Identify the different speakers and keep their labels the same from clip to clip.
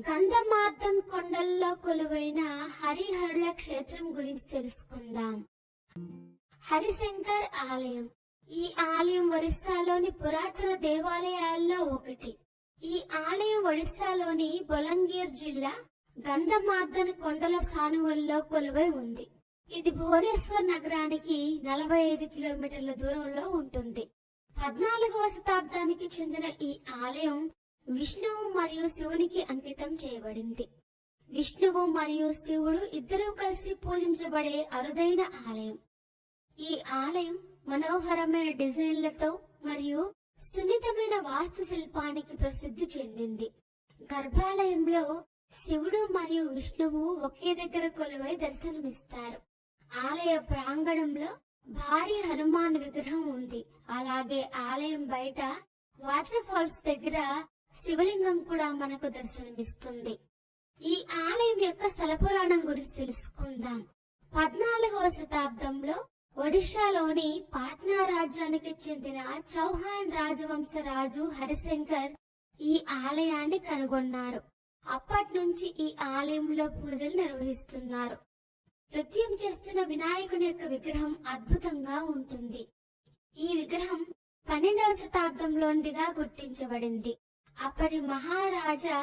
Speaker 1: గంధమార్దం కొండల్లో కొలువైన హరిహరుల క్షేత్రం గురించి తెలుసుకుందాం. హరిశంకర్ ఆలయం. ఈ ఆలయం ఒరిస్సాలోని పురాతన దేవాలయాల్లో ఒకటి. ఈ ఆలయం ఒడిస్సాలోని బొలంగీర్ జిల్లా గంధమార్దన్ కొండల సానువుల్లో కొలువై ఉంది. ఇది భువనేశ్వర్ నగరానికి నలభై ఐదు కిలోమీటర్ల దూరంలో ఉంటుంది. పద్నాలుగవ శతాబ్దానికి చెందిన ఈ ఆలయం విష్ణువు మరియు శివునికి అంకితం చేయబడింది. విష్ణువు మరియు శివుడు ఇద్దరూ కలిసి పూజించబడే అరుదైన ఆలయం. ఈ ఆలయం మనోహరమైన డిజైన్లతో మరియు సున్నితమైన వాస్తు శిల్పానికి ప్రసిద్ధి చెందింది. గర్భాలయంలో శివుడు మరియు విష్ణువు ఒకే దగ్గర కొలువై దర్శనమిస్తారు. ఆలయ ప్రాంగణంలో భారీ హనుమాన్ విగ్రహం ఉంది. అలాగే ఆలయం బయట వాటర్ ఫాల్స్ దగ్గర శివలింగం కూడా మనకు దర్శనమిస్తుంది. ఈ ఆలయం యొక్క స్థల పురాణం గురించి తెలుసుకుందాం. పద్నాలుగవ శతాబ్దంలో ఒడిషాలోని పాట్నా రాజ్యానికి చెందిన చౌహాన్ రాజవంశ రాజు హరిశంకర్ ఈ ఆలయాన్ని కనుగొన్నారు. అప్పటి నుంచి ఈ ఆలయంలో పూజలు నిర్వహిస్తున్నారు. నృత్యం చేస్తున్న వినాయకుని యొక్క విగ్రహం అద్భుతంగా ఉంటుంది. ఈ విగ్రహం పన్నెండవ శతాబ్దంలోనిదిగా గుర్తించబడింది. అప్పటి మహారాజా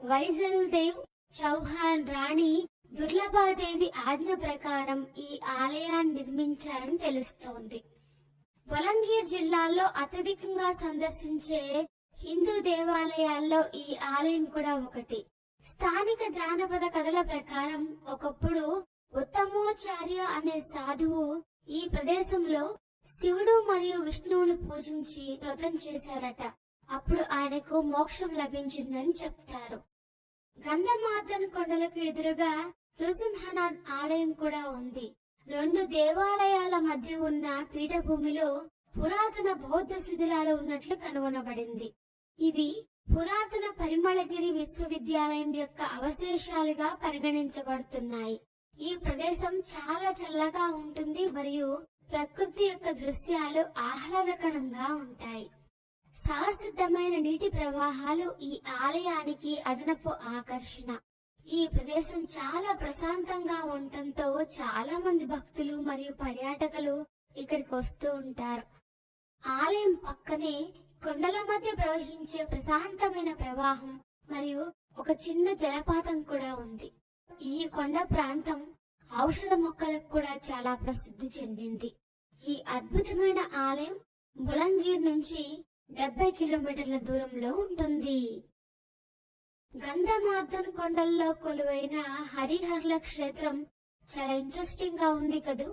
Speaker 1: వైజల్ దేవ్ చౌహాన్ రాణి దుర్లభాదేవి ఆజ్ఞ ప్రకారం ఈ ఆలయాన్ని నిర్మించారని తెలుస్తోంది. బొలంగీర్ జిల్లాలో అత్యధికంగా సందర్శించే హిందూ దేవాలయాల్లో ఈ ఆలయం కూడా ఒకటి. స్థానిక జానపద కథల ప్రకారం ఒకప్పుడు ఉత్తమోచార్య అనే సాధువు ఈ ప్రదేశంలో శివుడు మరియు విష్ణువును పూజించి వ్రతం చేశారట. అప్పుడు ఆయనకు మోక్షం లభించిందని చెప్తారు. గంధమార్దన్ కొండలకు ఎదురుగా నృసింహనాథ్ ఆలయం కూడా ఉంది. రెండు దేవాలయాల మధ్య ఉన్న పీఠభూమిలో పురాతన బౌద్ధ శిథిలాలు ఉన్నట్లు కనుగొనబడింది. ఇవి పురాతన పరిమళగిరి విశ్వవిద్యాలయం యొక్క అవశేషాలుగా పరిగణించబడుతున్నాయి. ఈ ప్రదేశం చాలా చల్లగా ఉంటుంది మరియు ప్రకృతి యొక్క దృశ్యాలు ఆహ్లాదకరంగా ఉంటాయి. సహసిద్ధమైన నీటి ప్రవాహాలు ఈ ఆలయానికి అదనపు ఆకర్షణ. ఈ ప్రదేశం చాలా ప్రశాంతంగా ఉండటంతో చాలా మంది భక్తులు మరియు పర్యాటకులు ఇక్కడికి వస్తూ ఉంటారు. ఆలయం పక్కనే కొండల మధ్య ప్రవహించే ప్రశాంతమైన ప్రవాహం మరియు ఒక చిన్న జలపాతం కూడా ఉంది. ఈ కొండ ప్రాంతం ఔషధ మొక్కలకు కూడా చాలా ప్రసిద్ధి చెందింది. ఈ అద్భుతమైన ఆలయం బులంగీర్ నుంచి డెబ్బై కిలోమీటర్ల దూరంలో ఉంటుంది. గంధమార్దన్ కొండల్లో కొలువైన హరిహర్ల క్షేత్రం చాలా ఇంట్రెస్టింగ్గా ఉంది కదూ?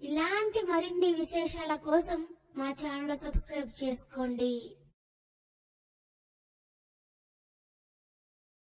Speaker 1: ఇలాంటి మరిన్ని విశేషాల కోసం మా ఛానల్ సబ్స్క్రైబ్ చేసుకోండి.